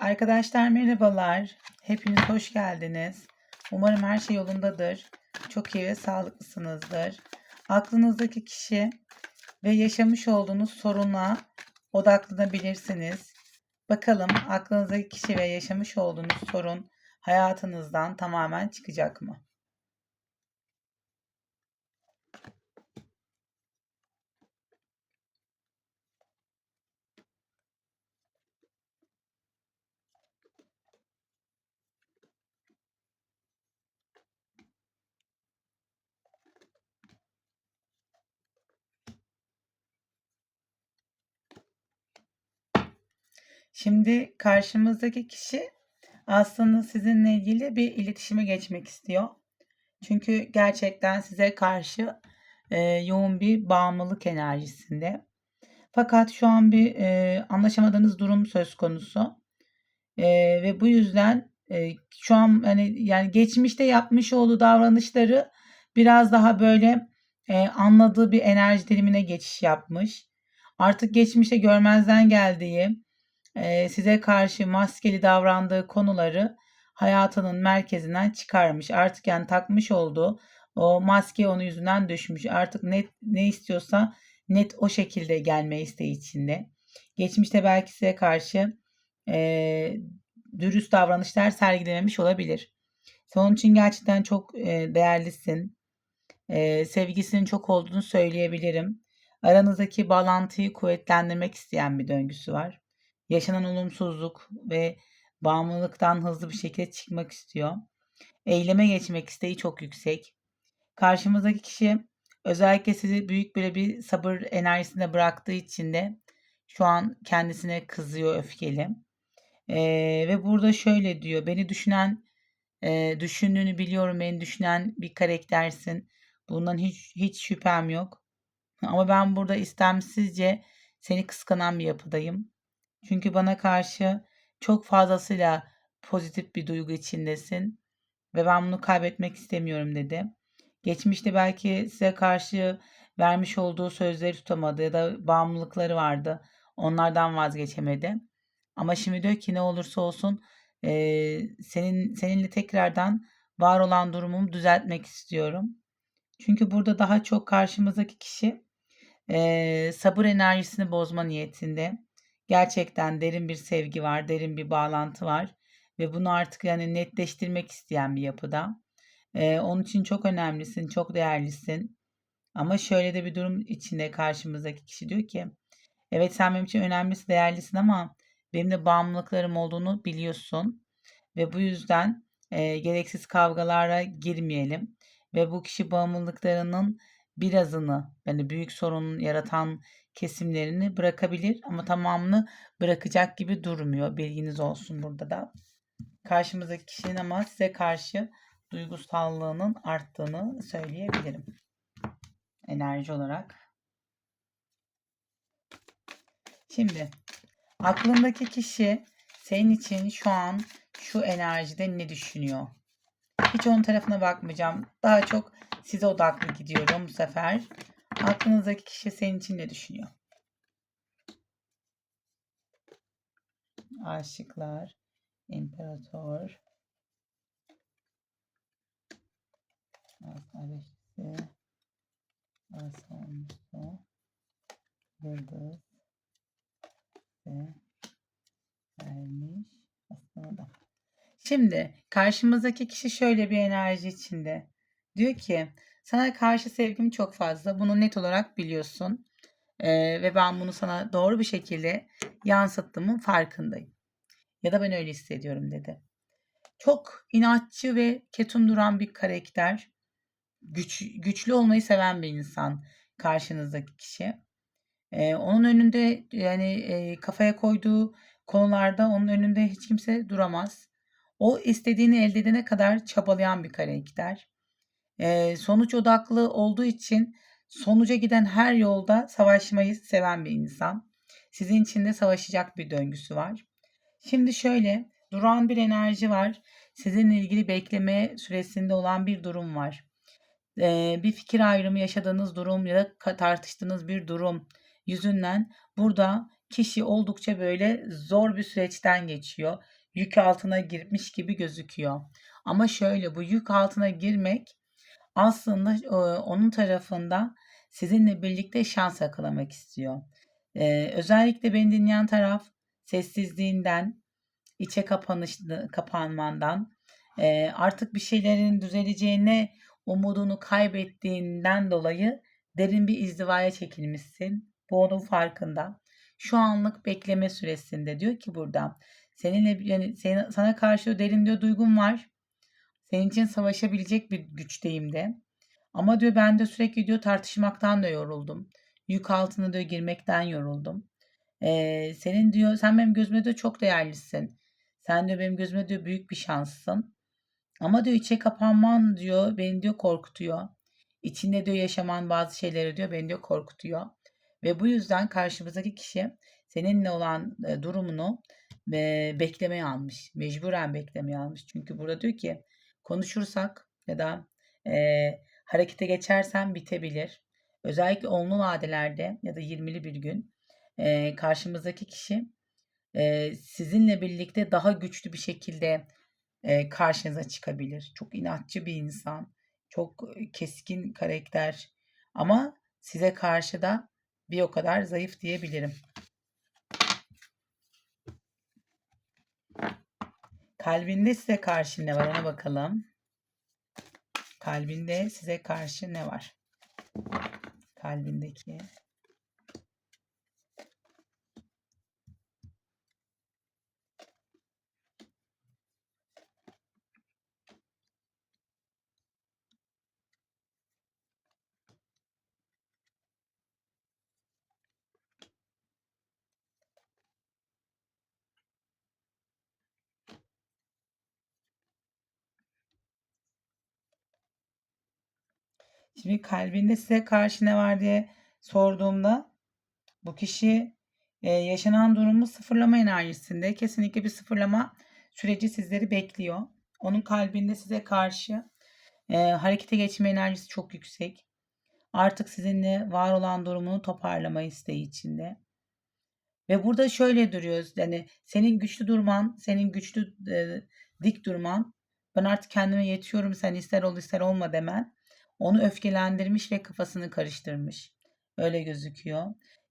Arkadaşlar merhabalar. Hepiniz hoş geldiniz. Umarım her şey yolundadır. Çok iyi ve sağlıklısınızdır. Aklınızdaki kişi ve yaşamış olduğunuz soruna odaklanabilirsiniz. Bakalım aklınızdaki kişi ve yaşamış olduğunuz sorun hayatınızdan tamamen çıkacak mı? Şimdi karşımızdaki kişi aslında sizinle ilgili bir iletişime geçmek istiyor. Çünkü gerçekten size karşı e, yoğun bir bağımlılık enerjisinde. Fakat şu an bir e, anlaşamadığınız durum söz konusu. E, ve bu yüzden e, şu an hani yani geçmişte yapmış olduğu davranışları biraz daha böyle e, anladığı bir enerji dilimine geçiş yapmış. Artık geçmişte görmezden geldiği, size karşı maskeli davrandığı konuları hayatının merkezinden çıkarmış. Artık yani takmış olduğu o maske onun yüzünden düşmüş. Artık net ne istiyorsa net o şekilde gelme isteği içinde. Geçmişte belki size karşı e, dürüst davranışlar sergilememiş olabilir. Onun için gerçekten çok e, değerlisin. E, sevgisinin çok olduğunu söyleyebilirim. Aranızdaki bağlantıyı kuvvetlendirmek isteyen bir döngüsü var. Yaşanan olumsuzluk ve bağımlılıktan hızlı bir şekilde çıkmak istiyor. Eyleme geçmek isteği çok yüksek. Karşımızdaki kişi özellikle sizi büyük böyle bir sabır enerjisinde bıraktığı için de şu an kendisine kızıyor öfkeli. Ee, ve burada şöyle diyor. Beni düşünen, e, düşündüğünü biliyorum. Beni düşünen bir karaktersin. Bundan hiç hiç şüphem yok. Ama ben burada istemsizce seni kıskanan bir yapıdayım. Çünkü bana karşı çok fazlasıyla pozitif bir duygu içindesin ve ben bunu kaybetmek istemiyorum dedi. Geçmişte belki size karşı vermiş olduğu sözleri tutamadı ya da bağımlılıkları vardı. Onlardan vazgeçemedi. Ama şimdi diyor ki ne olursa olsun e, senin seninle tekrardan var olan durumumu düzeltmek istiyorum. Çünkü burada daha çok karşımızdaki kişi e, sabır enerjisini bozma niyetinde. Gerçekten derin bir sevgi var, derin bir bağlantı var ve bunu artık yani netleştirmek isteyen bir yapıda. Ee, onun için çok önemlisin, çok değerlisin. Ama şöyle de bir durum içinde karşımızdaki kişi diyor ki evet sen benim için önemlisin, değerlisin ama benim de bağımlılıklarım olduğunu biliyorsun ve bu yüzden e, gereksiz kavgalara girmeyelim ve bu kişi bağımlılıklarının birazını yani büyük sorun yaratan kesimlerini bırakabilir ama tamamını bırakacak gibi durmuyor. Bilginiz olsun burada da. Karşımızdaki kişinin ama size karşı duygusallığının arttığını söyleyebilirim. Enerji olarak. Şimdi aklındaki kişi senin için şu an şu enerjide ne düşünüyor? Hiç onun tarafına bakmayacağım. Daha çok size odaklı gidiyorum bu sefer. Aklınızdaki kişi senin için ne düşünüyor? Aşıklar, imparator, Asalesi, Asamsu, Yıldız ve Ermiş aslında. Şimdi karşımızdaki kişi şöyle bir enerji içinde. Diyor ki sana karşı sevgim çok fazla. Bunu net olarak biliyorsun. Ee, ve ben bunu sana doğru bir şekilde yansıttığımın farkındayım. Ya da ben öyle hissediyorum dedi. Çok inatçı ve ketum duran bir karakter. Güç, güçlü olmayı seven bir insan karşınızdaki kişi. Ee, onun önünde yani e, kafaya koyduğu konularda onun önünde hiç kimse duramaz. O istediğini elde edene kadar çabalayan bir karakter. Sonuç odaklı olduğu için sonuca giden her yolda savaşmayı seven bir insan. Sizin için de savaşacak bir döngüsü var. Şimdi şöyle duran bir enerji var. Sizinle ilgili bekleme süresinde olan bir durum var. Ee, bir fikir ayrımı yaşadığınız durum ya da tartıştığınız bir durum yüzünden burada kişi oldukça böyle zor bir süreçten geçiyor. Yük altına girmiş gibi gözüküyor. Ama şöyle bu yük altına girmek aslında e, onun tarafında sizinle birlikte şans yakalamak istiyor. Ee, özellikle beni dinleyen taraf sessizliğinden, içe kapanış, kapanmandan, e, artık bir şeylerin düzeleceğine umudunu kaybettiğinden dolayı derin bir izdivaya çekilmişsin. Bu onun farkında. Şu anlık bekleme süresinde diyor ki burada seninle yani sana karşı derin diyor duygum var. Senin için savaşabilecek bir güçteyim de. Ama diyor ben de sürekli diyor tartışmaktan da yoruldum. Yük altına diyor girmekten yoruldum. Ee, senin diyor sen benim gözüme diyor çok değerlisin. Sen diyor benim gözüme diyor büyük bir şanssın. Ama diyor içe kapanman diyor beni diyor korkutuyor. İçinde diyor yaşaman bazı şeyleri diyor beni diyor korkutuyor. Ve bu yüzden karşımızdaki kişi seninle olan e, durumunu beklemeye almış. Mecburen beklemeye almış. Çünkü burada diyor ki konuşursak ya da e, harekete geçersen bitebilir. Özellikle onlu vadelerde ya da 20'li bir gün e, karşımızdaki kişi e, sizinle birlikte daha güçlü bir şekilde e, karşınıza çıkabilir. Çok inatçı bir insan, çok keskin karakter ama size karşı da bir o kadar zayıf diyebilirim. Kalbinde size karşı ne var ona bakalım. Kalbinde size karşı ne var? Kalbindeki. Şimdi kalbinde size karşı ne var diye sorduğumda bu kişi e, yaşanan durumu sıfırlama enerjisinde kesinlikle bir sıfırlama süreci sizleri bekliyor. Onun kalbinde size karşı e, harekete geçme enerjisi çok yüksek. Artık sizinle var olan durumunu toparlama isteği içinde. Ve burada şöyle duruyoruz. Yani senin güçlü durman, senin güçlü e, dik durman. Ben artık kendime yetiyorum sen ister ol ister olma demen. Onu öfkelendirmiş ve kafasını karıştırmış. Öyle gözüküyor.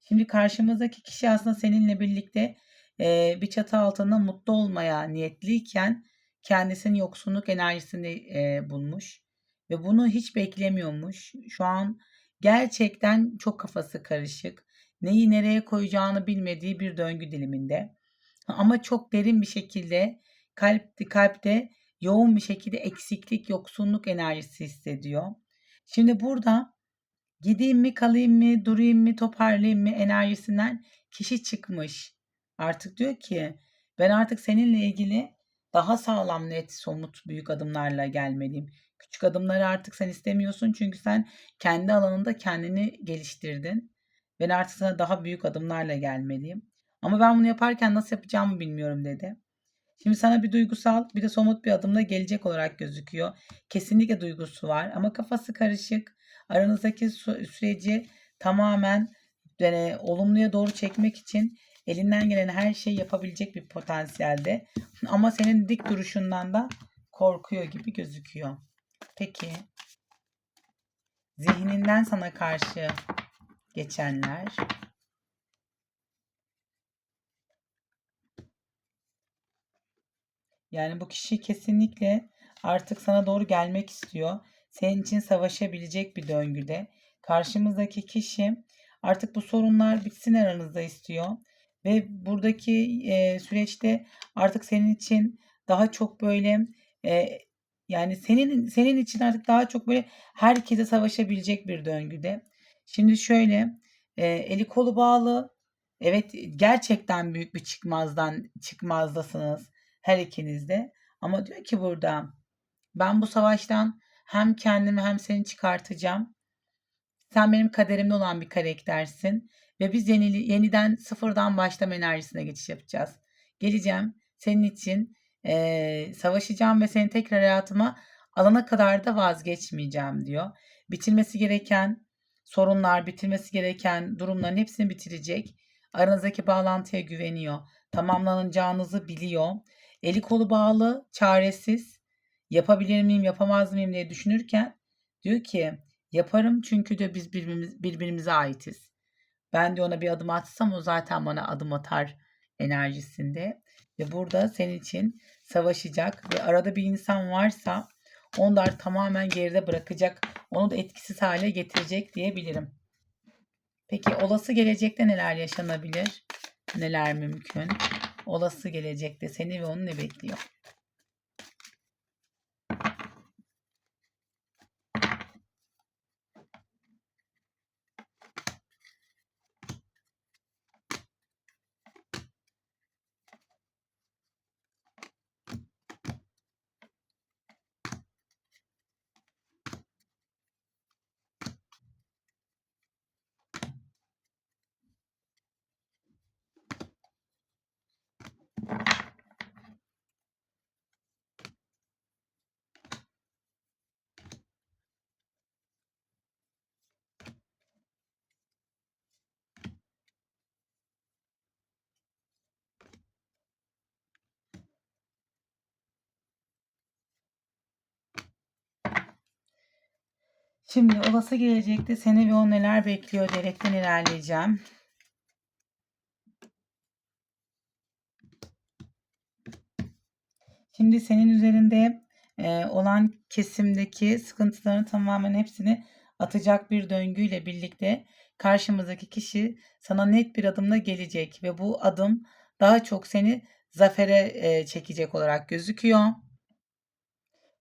Şimdi karşımızdaki kişi aslında seninle birlikte e, bir çatı altında mutlu olmaya niyetliyken kendisinin yoksunluk enerjisini e, bulmuş. Ve bunu hiç beklemiyormuş. Şu an gerçekten çok kafası karışık. Neyi nereye koyacağını bilmediği bir döngü diliminde. Ama çok derin bir şekilde kalp, kalpte yoğun bir şekilde eksiklik, yoksunluk enerjisi hissediyor. Şimdi burada gideyim mi kalayım mı durayım mı toparlayayım mı enerjisinden kişi çıkmış. Artık diyor ki ben artık seninle ilgili daha sağlam net somut büyük adımlarla gelmeliyim. Küçük adımları artık sen istemiyorsun çünkü sen kendi alanında kendini geliştirdin. Ben artık sana daha büyük adımlarla gelmeliyim. Ama ben bunu yaparken nasıl yapacağımı bilmiyorum dedi. Şimdi sana bir duygusal bir de somut bir adımla gelecek olarak gözüküyor. Kesinlikle duygusu var ama kafası karışık. Aranızdaki süreci tamamen yani olumluya doğru çekmek için elinden gelen her şeyi yapabilecek bir potansiyelde. Ama senin dik duruşundan da korkuyor gibi gözüküyor. Peki zihninden sana karşı geçenler Yani bu kişi kesinlikle artık sana doğru gelmek istiyor. Senin için savaşabilecek bir döngüde. Karşımızdaki kişi artık bu sorunlar bitsin aranızda istiyor. Ve buradaki e, süreçte artık senin için daha çok böyle e, yani senin senin için artık daha çok böyle herkese savaşabilecek bir döngüde. Şimdi şöyle e, eli kolu bağlı. Evet gerçekten büyük bir çıkmazdan çıkmazdasınız her ikiniz de. Ama diyor ki burada ben bu savaştan hem kendimi hem seni çıkartacağım. Sen benim kaderimde olan bir karaktersin. Ve biz yeni, yeniden sıfırdan başlama enerjisine geçiş yapacağız. Geleceğim senin için e, savaşacağım ve seni tekrar hayatıma alana kadar da vazgeçmeyeceğim diyor. Bitirmesi gereken sorunlar, bitirmesi gereken durumların hepsini bitirecek. Aranızdaki bağlantıya güveniyor. Tamamlanacağınızı biliyor. Eli kolu bağlı, çaresiz. Yapabilir miyim, yapamaz mıyım diye düşünürken diyor ki yaparım çünkü de biz birbirimiz, birbirimize aitiz. Ben de ona bir adım atsam o zaten bana adım atar enerjisinde. Ve burada senin için savaşacak ve arada bir insan varsa onlar tamamen geride bırakacak. Onu da etkisiz hale getirecek diyebilirim. Peki olası gelecekte neler yaşanabilir? Neler mümkün? Olası gelecekte seni ve onu ne bekliyor? Şimdi olası gelecekte seni ve o neler bekliyor diyerekten ilerleyeceğim. Şimdi senin üzerinde e, olan kesimdeki sıkıntıların tamamen hepsini atacak bir döngüyle birlikte karşımızdaki kişi sana net bir adımla gelecek ve bu adım daha çok seni zafere e, çekecek olarak gözüküyor.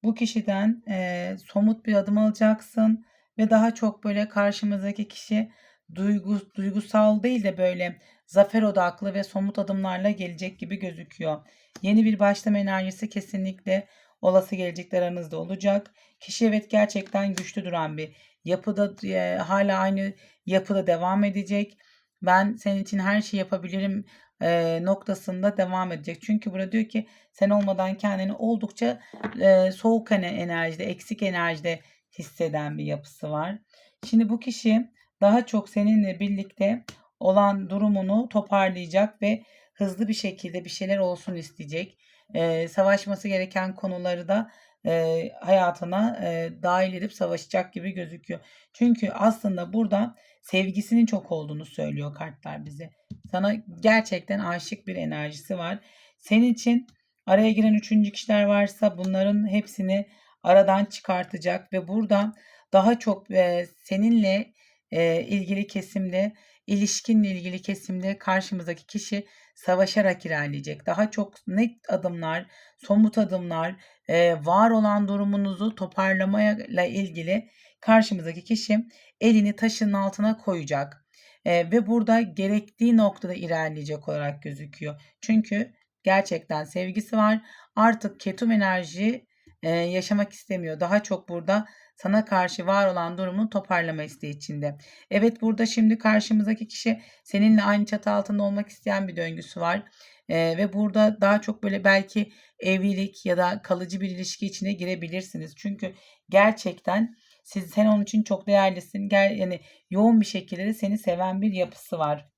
Bu kişiden e, somut bir adım alacaksın ve daha çok böyle karşımızdaki kişi duygu, duygusal değil de böyle zafer odaklı ve somut adımlarla gelecek gibi gözüküyor. Yeni bir başlama enerjisi kesinlikle olası gelecekler aranızda olacak. Kişi evet gerçekten güçlü duran bir yapıda e, hala aynı yapıda devam edecek. Ben senin için her şeyi yapabilirim e, noktasında devam edecek. Çünkü burada diyor ki sen olmadan kendini oldukça e, soğuk enerjide, eksik enerjide hisseden bir yapısı var. Şimdi bu kişi daha çok seninle birlikte olan durumunu toparlayacak ve hızlı bir şekilde bir şeyler olsun isteyecek. E, savaşması gereken konuları da e, hayatına e, dahil edip savaşacak gibi gözüküyor. Çünkü aslında burada sevgisinin çok olduğunu söylüyor kartlar bize. Sana gerçekten aşık bir enerjisi var. Senin için araya giren üçüncü kişiler varsa bunların hepsini aradan çıkartacak ve burada daha çok e, seninle e, ilgili kesimde, ilişkinle ilgili kesimde karşımızdaki kişi savaşarak ilerleyecek. Daha çok net adımlar, somut adımlar, e, var olan durumunuzu toparlamayla ilgili karşımızdaki kişi elini taşın altına koyacak. E, ve burada gerektiği noktada ilerleyecek olarak gözüküyor. Çünkü gerçekten sevgisi var. Artık ketum enerji e, yaşamak istemiyor. Daha çok burada sana karşı var olan durumu toparlama isteği içinde. Evet burada şimdi karşımızdaki kişi seninle aynı çatı altında olmak isteyen bir döngüsü var. Ee, ve burada daha çok böyle belki evlilik ya da kalıcı bir ilişki içine girebilirsiniz. Çünkü gerçekten siz sen onun için çok değerlisin. Gel yani yoğun bir şekilde de seni seven bir yapısı var.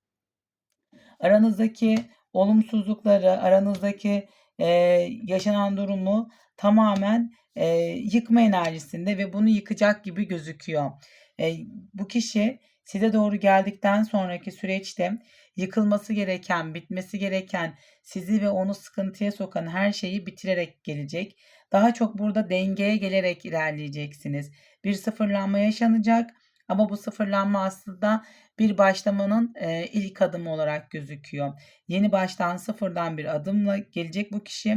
Aranızdaki olumsuzlukları, aranızdaki e, yaşanan durumu tamamen e, yıkma enerjisinde ve bunu yıkacak gibi gözüküyor. E, bu kişi size doğru geldikten sonraki süreçte yıkılması gereken, bitmesi gereken, sizi ve onu sıkıntıya sokan her şeyi bitirerek gelecek. Daha çok burada dengeye gelerek ilerleyeceksiniz. Bir sıfırlanma yaşanacak ama bu sıfırlanma aslında bir başlamanın e, ilk adımı olarak gözüküyor. Yeni baştan sıfırdan bir adımla gelecek bu kişi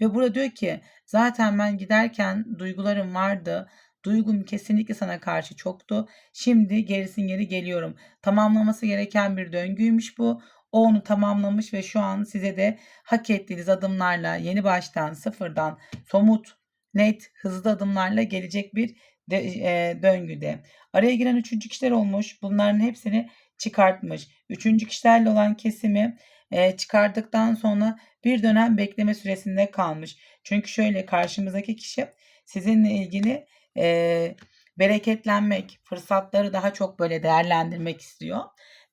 ve burada diyor ki zaten ben giderken duygularım vardı. Duygum kesinlikle sana karşı çoktu. Şimdi gerisin geri geliyorum. Tamamlaması gereken bir döngüymüş bu. O onu tamamlamış ve şu an size de hak ettiğiniz adımlarla yeni baştan sıfırdan somut, net, hızlı adımlarla gelecek bir de, e, döngüde. Araya giren üçüncü kişiler olmuş. Bunların hepsini çıkartmış. Üçüncü kişilerle olan kesimi e, çıkardıktan sonra bir dönem bekleme süresinde kalmış. Çünkü şöyle karşımızdaki kişi sizinle ilgili e, bereketlenmek, fırsatları daha çok böyle değerlendirmek istiyor.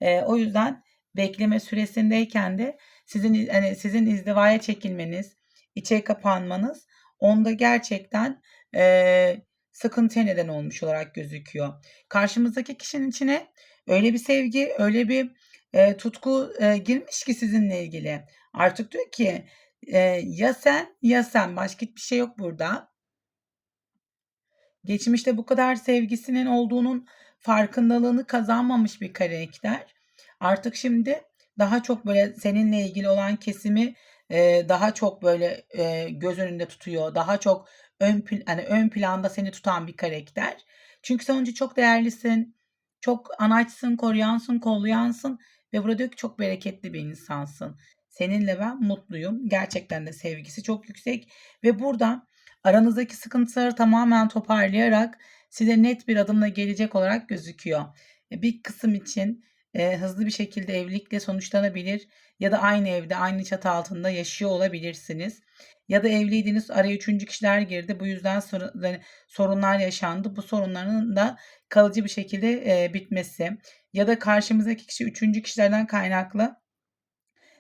E, o yüzden bekleme süresindeyken de sizin hani sizin izdivaya çekilmeniz, içe kapanmanız onda gerçekten eee, sıkıntıya neden olmuş olarak gözüküyor. Karşımızdaki kişinin içine öyle bir sevgi, öyle bir eee, tutku eee, girmiş ki sizinle ilgili. Artık diyor ki eee, ya sen ya sen başka hiçbir şey yok burada. Geçmişte bu kadar sevgisinin olduğunun farkındalığını kazanmamış bir karakter. Artık şimdi daha çok böyle seninle ilgili olan kesimi eee, daha çok böyle eee, göz önünde tutuyor. Daha çok ön pl- hani ön planda seni tutan bir karakter. Çünkü sen önce çok değerlisin, çok anaçsın, koruyansın, kollayansın ve burada diyor ki çok bereketli bir insansın. Seninle ben mutluyum. Gerçekten de sevgisi çok yüksek ve burada aranızdaki sıkıntıları tamamen toparlayarak size net bir adımla gelecek olarak gözüküyor. E, Bir kısım için e, hızlı bir şekilde evlilikle sonuçlanabilir ya da aynı evde, aynı çatı altında yaşıyor olabilirsiniz. Ya da evliydiniz, araya üçüncü kişiler girdi. Bu yüzden yani sorunlar yaşandı. Bu sorunların da kalıcı bir şekilde e, bitmesi ya da karşımızdaki kişi üçüncü kişilerden kaynaklı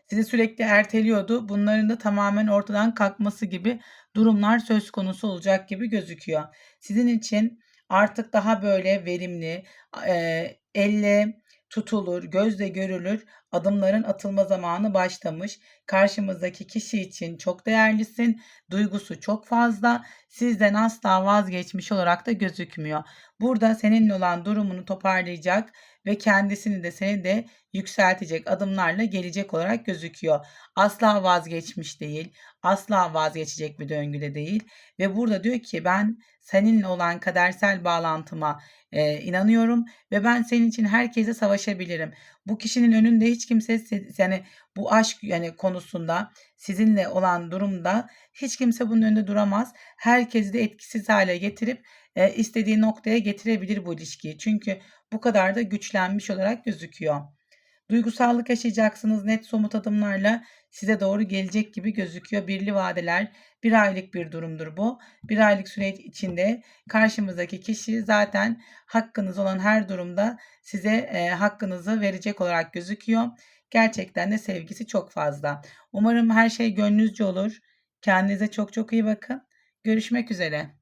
sizi sürekli erteliyordu. Bunların da tamamen ortadan kalkması gibi durumlar söz konusu olacak gibi gözüküyor. Sizin için artık daha böyle verimli, eee, elle tutulur, gözle görülür adımların atılma zamanı başlamış. Karşımızdaki kişi için çok değerlisin. Duygusu çok fazla. Sizden asla vazgeçmiş olarak da gözükmüyor. Burada seninle olan durumunu toparlayacak ve kendisini de seni de yükseltecek adımlarla gelecek olarak gözüküyor. Asla vazgeçmiş değil, asla vazgeçecek bir döngüde değil ve burada diyor ki ben seninle olan kadersel bağlantıma e, inanıyorum ve ben senin için herkese savaşabilirim. Bu kişinin önünde hiç kimse se- yani bu aşk yani konusunda sizinle olan durumda hiç kimse bunun önünde duramaz. Herkesi de etkisiz hale getirip e, istediği noktaya getirebilir bu ilişkiyi. Çünkü bu kadar da güçlenmiş olarak gözüküyor. Duygusallık yaşayacaksınız net somut adımlarla size doğru gelecek gibi gözüküyor. Birli vadeler bir aylık bir durumdur bu. Bir aylık süreç içinde karşımızdaki kişi zaten hakkınız olan her durumda size e, hakkınızı verecek olarak gözüküyor. Gerçekten de sevgisi çok fazla. Umarım her şey gönlünüzce olur. Kendinize çok çok iyi bakın. Görüşmek üzere.